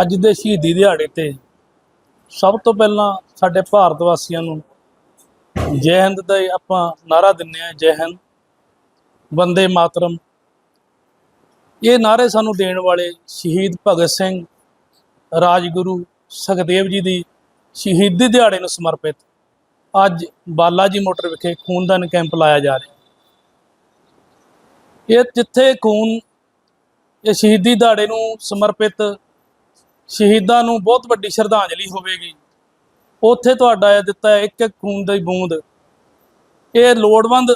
ਅੱਜ ਦੇ ਸ਼ਹੀਦੀ ਦਿਹਾੜੇ ਤੇ ਸਭ ਤੋਂ ਪਹਿਲਾਂ ਸਾਡੇ ਭਾਰਤ ਵਾਸੀਆਂ ਨੂੰ ਜੈ ਹਿੰਦ ਦਾ ਆਪਾਂ ਨਾਰਾ ਦਿੰਨੇ ਆ ਜੈ ਹਿੰਦ, ਵੰਦੇ ਮਾਤਰਮ। ਇਹ ਨਾਰੇ ਸਾਨੂੰ ਦੇਣ ਵਾਲੇ ਸ਼ਹੀਦ ਭਗਤ ਸਿੰਘ ਰਾਜਗੁਰੂ ਸੁਖਦੇਵ ਜੀ ਦੀ ਸ਼ਹੀਦੀ ਦਿਹਾੜੇ ਨੂੰ ਸਮਰਪਿਤ ਅੱਜ ਬਾਲਾ ਜੀ ਮੋਟਰ ਵਿਖੇ ਖੂਨਦਾਨ ਕੈਂਪ ਲਾਇਆ ਜਾ ਰਿਹਾ। ਇਹ ਜਿੱਥੇ ਖੂਨ, ਇਹ ਸ਼ਹੀਦੀ ਦਿਹਾੜੇ ਨੂੰ ਸਮਰਪਿਤ ਸ਼ਹੀਦਾਂ ਨੂੰ ਬਹੁਤ ਵੱਡੀ ਸ਼ਰਧਾਂਜਲੀ ਹੋਵੇਗੀ। ਉੱਥੇ ਤੁਹਾਡਾ ਇਹ ਦਿੱਤਾ ਹੈ ਇੱਕ ਇੱਕ ਖੂਨ ਦੀ ਬੂੰਦ। ਇਹ ਲੋੜਵੰਦ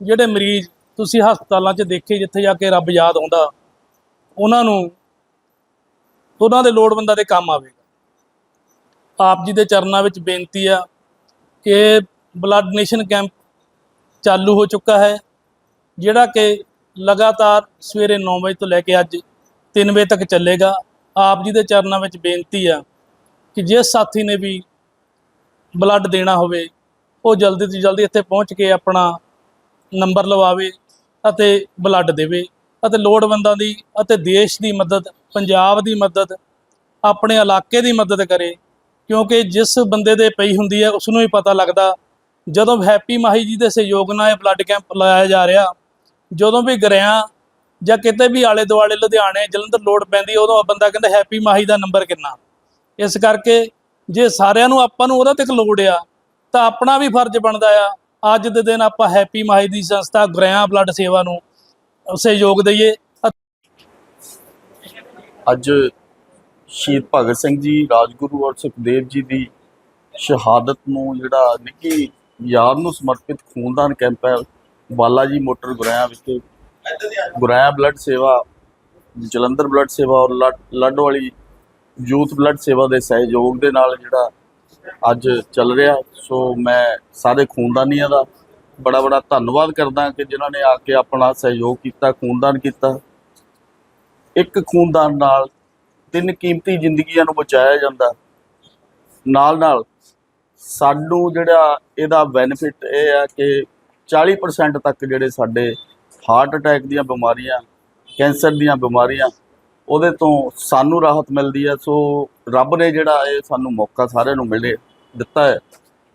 ਜਿਹੜੇ ਮਰੀਜ਼ ਤੁਸੀਂ ਹਸਪਤਾਲਾਂ 'ਚ ਦੇਖੇ ਜਿੱਥੇ ਜਾ ਕੇ ਰੱਬ ਯਾਦ ਆਉਂਦਾ ਉਹਨਾਂ ਨੂੰ, ਉਹਨਾਂ ਦੇ ਲੋੜਵੰਦਾਂ ਦੇ ਕੰਮ ਆਵੇਗਾ। ਆਪ ਜੀ ਦੇ ਚਰਨਾਂ ਵਿੱਚ ਬੇਨਤੀ ਆ ਕਿ ਬਲੱਡ ਡੋਨੇਸ਼ਨ ਕੈਂਪ ਚਾਲੂ ਹੋ ਚੁੱਕਾ ਹੈ, ਜਿਹੜਾ ਕਿ ਲਗਾਤਾਰ ਸਵੇਰੇ 9 ਵਜੇ ਤੋਂ ਲੈ ਕੇ ਅੱਜ 3 ਵਜੇ ਤੱਕ ਚੱਲੇਗਾ। ਆਪ ਜੀ ਦੇ ਚਰਨਾਂ ਵਿੱਚ ਬੇਨਤੀ ਆ ਕਿ ਜਿਸ ਸਾਥੀ ਨੇ ਵੀ ਬਲੱਡ ਦੇਣਾ ਹੋਵੇ, ਉਹ ਜਲਦੀ ਤੋਂ ਜਲਦੀ ਇੱਥੇ ਪਹੁੰਚ ਕੇ ਆਪਣਾ ਨੰਬਰ ਲਵਾਵੇ ਅਤੇ ਬਲੱਡ ਦੇਵੇ ਅਤੇ ਲੋੜਵੰਦਾਂ ਦੀ ਅਤੇ ਦੇਸ਼ ਦੀ ਮਦਦ, ਪੰਜਾਬ ਦੀ ਮਦਦ, ਆਪਣੇ ਇਲਾਕੇ ਦੀ ਮਦਦ ਕਰੇ। ਕਿਉਂਕਿ ਜਿਸ ਬੰਦੇ ਦੇ ਪਈ ਹੁੰਦੀ ਹੈ ਉਸ ਨੂੰ ਹੀ ਪਤਾ ਲੱਗਦਾ, ਜਦੋਂ ਹੈਪੀ ਮਾਹੀ ਜੀ ਦੇ ਸਹਿਯੋਗ ਨਾਲ ਇਹ ਬਲੱਡ ਕੈਂਪ ਲਾਇਆ ਜਾ ਰਿਹਾ, ਜਦੋਂ ਵੀ ਗਰਿਆਂ ਜਾਂ ਕਿਤੇ ਵੀ ਆਲੇ ਦੁਆਲੇ ਲੁਧਿਆਣੇ ਜਲੰਧਰ ਲੋੜ ਪੈਂਦੀ, ਉਦੋਂ ਬੰਦਾ ਕਹਿੰਦਾ ਹੈਪੀ ਮਾਹੀ ਦਾ ਨੰਬਰ ਕਿੰਨਾ? ਇਸ ਕਰਕੇ ਜੇ ਸਾਰਿਆਂ ਨੂੰ ਆਪਾਂ ਨੂੰ ਉਹਦਾ ਤੱਕ ਲੋੜ ਆ, ਤਾਂ ਆਪਣਾ ਵੀ ਫਰਜ਼ ਬਣਦਾ ਆ, ਅੱਜ ਦੇ ਦਿਨ ਆਪਾਂ ਹੈਪੀ ਮਾਹੀ ਦੀ ਸੰਸਥਾ ਗਰਿਆਂ ਬਲੱਡ ਸੇਵਾ ਨੂੰ ਸਹਿਯੋਗ ਦਈਏ। ਅੱਜ ਸ਼ਹੀਦ ਭਗਤ ਸਿੰਘ ਜੀ, ਰਾਜਗੁਰੂ ਔਰ ਸੁਖਦੇਵ ਜੀ ਦੀ ਸ਼ਹਾਦਤ ਨੂੰ ਜਿਹੜਾ ਨਿੱਕੀ ਯਾਦ ਨੂੰ ਸਮਰਪਿਤ ਖੂਨਦਾਨ ਕੈਂਪ ਹੈ ਬਾਲਾਜੀ ਮੋਟਰ ਗੁਰਾਇਆ ਵਿਖੇ ਗੁਰਾਇਆ ਬਲੱਡ ਸੇਵਾ, ਜਲੰਧਰ ਬਲੱਡ ਸੇਵਾ ਔਰ ਲੱਡ- ਲੱਡ ਵਾਲੀ ਯੂਥ ਬਲੱਡ ਸੇਵਾ ਦੇ ਸਹਿਯੋਗ ਦੇ ਨਾਲ ਜਿਹੜਾ ਅੱਜ ਚੱਲ ਰਿਹਾ। ਸੋ ਮੈਂ ਸਾਰੇ ਖੂਨਦਾਨੀਆਂ ਦਾ ਬੜਾ ਬੜਾ ਧੰਨਵਾਦ ਕਰਦਾ ਕਿ ਜਿਨ੍ਹਾਂ ਨੇ ਆ ਕੇ ਆਪਣਾ ਸਹਿਯੋਗ ਕੀਤਾ, ਖੂਨਦਾਨ ਕੀਤਾ। ਇੱਕ ਖੂਨਦਾਨ ਨਾਲ ਤਿੰਨ ਕੀਮਤੀ ਜ਼ਿੰਦਗੀਆਂ ਨੂੰ ਬਚਾਇਆ ਜਾਂਦਾ। ਨਾਲ ਨਾਲ ਸਾਨੂੰ ਜਿਹੜਾ ਇਹਦਾ ਬੈਨੀਫਿਟ ਇਹ ਆ ਕਿ 40% ਤੱਕ ਜਿਹੜੇ ਸਾਡੇ ਹਾਰਟ ਅਟੈਕ ਦੀਆਂ ਬਿਮਾਰੀਆਂ, ਕੈਂਸਰ ਦੀਆਂ ਬਿਮਾਰੀਆਂ, ਉਹਦੇ ਤੋਂ ਸਾਨੂੰ ਰਾਹਤ ਮਿਲਦੀ ਹੈ। ਸੋ ਰੱਬ ਨੇ ਜਿਹੜਾ ਇਹ ਸਾਨੂੰ ਮੌਕਾ ਸਾਰਿਆਂ ਨੂੰ ਮਿਲੇ, ਦਿੱਤਾ ਹੈ।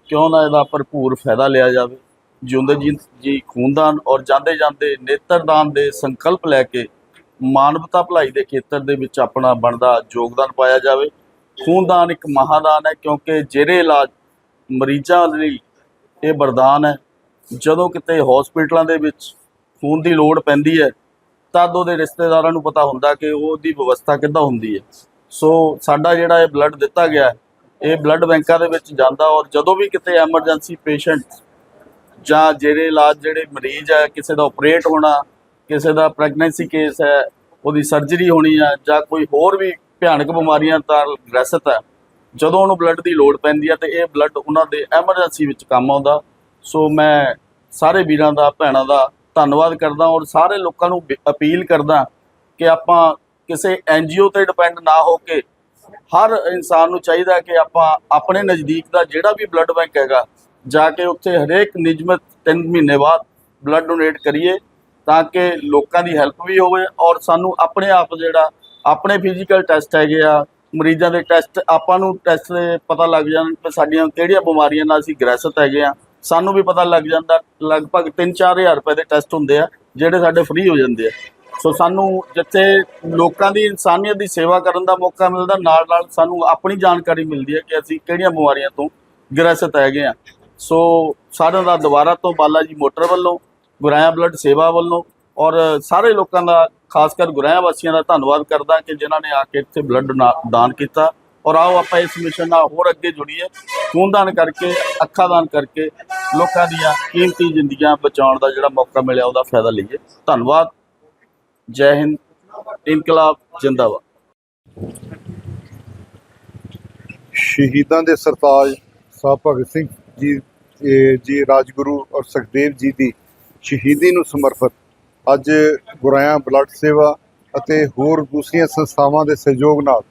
ਕਿਉਂ ਨਾ ਇਹਦਾ ਭਰਪੂਰ ਫਾਇਦਾ ਲਿਆ ਜਾਵੇ। ਜਿਉਂਦੇ ਜੀ ਜੀ ਖੂਨਦਾਨ ਔਰ ਜਾਂਦੇ ਜਾਂਦੇ ਨੇਤਰਦਾਨ ਦੇ ਸੰਕਲਪ ਲੈ ਕੇ ਮਾਨਵਤਾ ਭਲਾਈ ਦੇ ਖੇਤਰ ਦੇ ਵਿੱਚ ਆਪਣਾ ਬਣਦਾ ਯੋਗਦਾਨ ਪਾਇਆ ਜਾਵੇ। ਖੂਨਦਾਨ ਇੱਕ ਮਹਾਦਾਨ ਹੈ ਕਿਉਂਕਿ ਜਿਹੜੇ ਇਲਾਜ ਮਰੀਜ਼ਾਂ ਲਈ ਇਹ ਵਰਦਾਨ ਹੈ। ਜਦੋਂ ਕਿਤੇ ਹਸਪੀਟਲਾਂ ਦੇ ਵਿੱਚ ਖੂਨ ਦੀ ਲੋੜ ਪੈਂਦੀ ਹੈ, ਤਦ ਉਹਦੇ ਰਿਸ਼ਤੇਦਾਰਾਂ ਨੂੰ ਪਤਾ ਹੁੰਦਾ ਕਿ ਉਹਦੀ ਵਿਵਸਥਾ ਕਿੱਦਾਂ ਹੁੰਦੀ ਹੈ। ਸੋ ਸਾਡਾ ਜਿਹੜਾ ਇਹ ਬਲੱਡ ਦਿੱਤਾ ਗਿਆ, ਇਹ ਬਲੱਡ ਬੈਂਕਾਂ ਦੇ ਵਿੱਚ ਜਾਂਦਾ ਔਰ ਜਦੋਂ ਵੀ ਕਿਤੇ ਐਮਰਜੈਂਸੀ ਪੇਸ਼ੈਂਟ ਜਾਂ ਜਿਹੜੇ ਇਲਾਜ ਜਿਹੜੇ ਮਰੀਜ਼ ਹੈ, ਕਿਸੇ ਦਾ ਆਪਰੇਟ ਹੋਣਾ, ਕਿਸੇ ਦਾ ਪ੍ਰੈਗਨੈਂਸੀ ਕੇਸ ਹੈ, ਉਹਦੀ ਸਰਜਰੀ ਹੋਣੀ ਹੈ ਜਾਂ ਕੋਈ ਹੋਰ ਵੀ ਭਿਆਨਕ ਬਿਮਾਰੀਆਂ ਨਾਲ ਗ੍ਰਸਤ ਹੈ, ਜਦੋਂ ਉਹਨੂੰ ਬਲੱਡ ਦੀ ਲੋੜ ਪੈਂਦੀ ਹੈ ਤੇ ਇਹ ਬਲੱਡ ਉਹਨਾਂ ਦੇ ਐਮਰਜੈਂਸੀ ਵਿੱਚ ਕੰਮ ਆਉਂਦਾ। ਸੋ ਮੈਂ ਸਾਰੇ ਵੀਰਾਂ ਦਾ, ਭੈਣਾਂ ਦਾ ਧੰਨਵਾਦ ਕਰਦਾ ਔਰ ਸਾਰੇ ਲੋਕਾਂ ਨੂੰ ਬੇ- ਅਪੀਲ ਕਰਦਾ ਕਿ ਆਪਾਂ ਕਿਸੇ ਐਨਜੀਓ ਤੇ ਡਿਪੈਂਡ ਨਾ ਹੋ ਕੇ ਹਰ ਇਨਸਾਨ ਨੂੰ ਚਾਹੀਦਾ ਕਿ ਆਪਾਂ ਆਪਣੇ ਨਜ਼ਦੀਕ ਦਾ ਜਿਹੜਾ ਵੀ ਬਲੱਡ ਬੈਂਕ ਹੈਗਾ, ਜਾ ਕੇ ਉੱਥੇ ਹਰੇਕ ਨਿਯਮਿਤ 3 ਮਹੀਨੇ ਬਾਅਦ ਬਲੱਡ ਡੋਨੇਟ ਕਰੀਏ ਤਾਂ ਕਿ ਲੋਕਾਂ ਦੀ ਹੈਲਪ ਵੀ ਹੋਵੇ ਔਰ ਸਾਨੂੰ ਆਪਣੇ ਆਪ ਜਿਹੜਾ ਆਪਣੇ ਫਿਜ਼ੀਕਲ ਟੈਸਟ ਹੈਗੇ ਆ, ਮਰੀਜ਼ਾਂ ਦੇ ਟੈਸਟ ਆਪਾਂ ਨੂੰ ਟੈਸਟ ਦੇ ਪਤਾ ਲੱਗ ਜਾਣ ਕਿ ਸਾਡੀਆਂ ਕਿਹੜੀਆਂ ਬਿਮਾਰੀਆਂ ਨਾਲ ਅਸੀਂ ਗ੍ਰਸਤ ਹੈਗੇ ਆ। ਸਾਨੂੰ ਵੀ ਪਤਾ ਲੱਗ ਜਾਂਦਾ, ਲਗਭਗ 3-4000 ਰੁਪਏ ਦੇ ਟੈਸਟ ਹੁੰਦੇ ਆ, ਜਿਹੜੇ ਸਾਡੇ ਫ੍ਰੀ ਹੋ ਜਾਂਦੇ ਆ। ਸੋ ਸਾਨੂੰ ਜਿੱਥੇ ਲੋਕਾਂ ਦੀ ਇਨਸਾਨੀਅਤ ਦੀ ਸੇਵਾ ਕਰਨ ਦਾ ਮੌਕਾ ਮਿਲਦਾ ਨਾਲ ਨਾਲ ਸਾਨੂੰ ਆਪਣੀ ਜਾਣਕਾਰੀ ਮਿਲਦੀ ਹੈ ਕਿ ਅਸੀਂ ਕਿਹੜੀਆਂ ਬਿਮਾਰੀਆਂ ਤੋਂ ਗ੍ਰਸਤ ਹੈਗੇ ਆ। ਸੋ ਸਾਰਿਆਂ ਦਾ ਦੁਬਾਰਾ ਤੋਂ ਬਾਲਾ ਜੀ ਮੋਟਰ ਵੱਲੋਂ, ਗੁਰਾਇਆ ਬਲੱਡ ਸੇਵਾ ਵੱਲੋਂ ਔਰ ਸਾਰੇ ਲੋਕਾਂ ਦਾ, ਖਾਸ ਕਰ ਗੁਰਾਇਆ ਵਾਸੀਆਂ ਦਾ ਧੰਨਵਾਦ ਕਰਦਾ ਕਿ ਜਿਨ੍ਹਾਂ ਨੇ ਆ ਕੇ ਇੱਥੇ ਬਲੱਡ ਦਾਨ ਕੀਤਾ। ਔਰ ਆਓ ਆਪਾਂ ਇਸ ਮਿਸ਼ਨ ਨਾਲ ਹੋਰ ਅੱਗੇ ਜੁੜੀਏ। ਖੂਨਦਾਨ ਕਰਕੇ, ਅੱਖਾਂ ਦਾਨ ਕਰਕੇ ਲੋਕਾਂ ਦੀਆਂ ਕੀਮਤੀ ਜ਼ਿੰਦਗੀਆਂ ਬਚਾਉਣ ਦਾ ਜਿਹੜਾ ਮੌਕਾ ਮਿਲਿਆ, ਉਹਦਾ ਫਾਇਦਾ ਲਈਏ। ਧੰਨਵਾਦ। ਜੈ ਹਿੰਦ। ਇਨਕਲਾਬ, ਜਿੰਦਾਬਾਦ। ਸ਼ਹੀਦਾਂ ਦੇ ਸਰਤਾਜ ਸਾਹਿਬ ਭਗਤ ਸਿੰਘ ਜੀ ਜੀ ਰਾਜਗੁਰੂ ਔਰ ਸੁਖਦੇਵ ਜੀ ਦੀ ਸ਼ਹੀਦੀ ਨੂੰ ਸਮਰਪਿਤ ਅੱਜ ਗੁਰਾਇਆ ਬਲੱਡ ਸੇਵਾ ਅਤੇ ਹੋਰ ਦੂਸਰੀਆਂ ਸੰਸਥਾਵਾਂ ਦੇ ਸਹਿਯੋਗ ਨਾਲ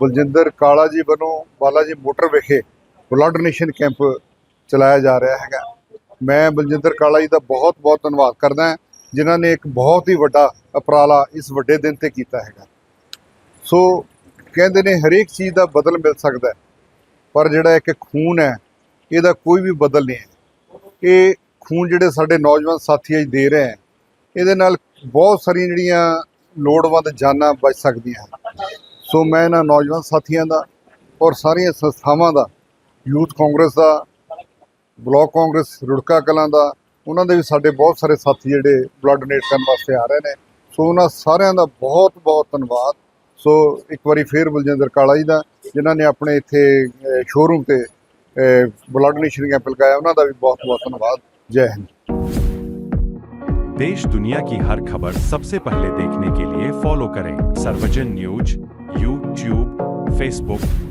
ਬਲਜਿੰਦਰ ਕਾਲਾ ਜੀ ਵੱਲੋਂ ਬਾਲਾ ਜੀ ਮੋਟਰ ਵਿਖੇ ਬਲੱਡ ਡੋਨੇਸ਼ਨ ਕੈਂਪ ਚਲਾਇਆ ਜਾ ਰਿਹਾ ਹੈਗਾ। ਮੈਂ ਬਲਜਿੰਦਰ ਕਾਲਾ ਜੀ ਦਾ ਬਹੁਤ ਬਹੁਤ ਧੰਨਵਾਦ ਕਰਦਾ ਹਾਂ, ਜਿਨ੍ਹਾਂ ਨੇ ਇੱਕ ਬਹੁਤ ਹੀ ਵੱਡਾ ਉਪਰਾਲਾ ਇਸ ਵੱਡੇ ਦਿਨ ਤੇ ਕੀਤਾ ਹੈਗਾ। ਸੋ ਕਹਿੰਦੇ ਨੇ ਹਰੇਕ ਚੀਜ਼ ਦਾ ਬਦਲ ਮਿਲ ਸਕਦਾ ਪਰ ਜਿਹੜਾ ਇੱਕ ਖੂਨ ਹੈ, ਇਹਦਾ ਕੋਈ ਵੀ ਬਦਲ ਨਹੀਂ ਹੈ। ਇਹ ਖੂਨ ਜਿਹੜੇ ਸਾਡੇ ਨੌਜਵਾਨ ਸਾਥੀ ਅੱਜ ਦੇ ਰਹੇ ਹੈ, ਇਹਦੇ ਨਾਲ ਬਹੁਤ ਸਾਰੀਆਂ ਜਿਹੜੀਆਂ ਲੋੜਵੰਦ ਜਾਨਾਂ ਬਚ ਸਕਦੀਆਂ ਹਨ। ਸੋ ਮੈਂ ਇਹਨਾਂ ਨੌਜਵਾਨ ਸਾਥੀਆਂ ਦਾ ਔਰ ਸਾਰੀਆਂ ਸੰਸਥਾਵਾਂ ਦਾ ਯੂਥ ਕਾਂਗਰਸ ਦਾ ਬਲਾਕ ਕਾਂਗਰਸ ਰੁੜਕਾ ਕਲਾਂ ਦਾ ਉਹਨਾਂ ਦੇ ਵੀ ਸਾਡੇ ਬਹੁਤ ਸਾਰੇ ਸਾਥੀ ਜਿਹੜੇ ਬਲੱਡ ਡੋਨੇਟ ਕਰਨ ਵਾਸਤੇ ਆ ਰਹੇ ਨੇ ਸੋ ਉਹਨਾਂ ਸਾਰਿਆਂ ਦਾ ਬਹੁਤ ਬਹੁਤ ਧੰਨਵਾਦ ਸੋ ਇੱਕ ਵਾਰੀ ਫੇਰ ਬਲਜਿੰਦਰ ਕਾਲਾ ਜੀ ਦਾ ਜਿਨ੍ਹਾਂ ਨੇ ਆਪਣੇ ਇੱਥੇ ਸ਼ੋਰੂਮ ਤੇ ਬਲੱਡ ਡੋਨੇਸ਼ਨ ਕੈਂਪ ਲਗਾਇਆ ਉਹਨਾਂ ਦਾ ਵੀ ਬਹੁਤ ਬਹੁਤ ਧੰਨਵਾਦ ਜੈ ਹਿੰਦ देश दुनिया की हर खबर सबसे पहले देखने के लिए फॉलो करें सर्वजन न्यूज यूट्यूब फेसबुक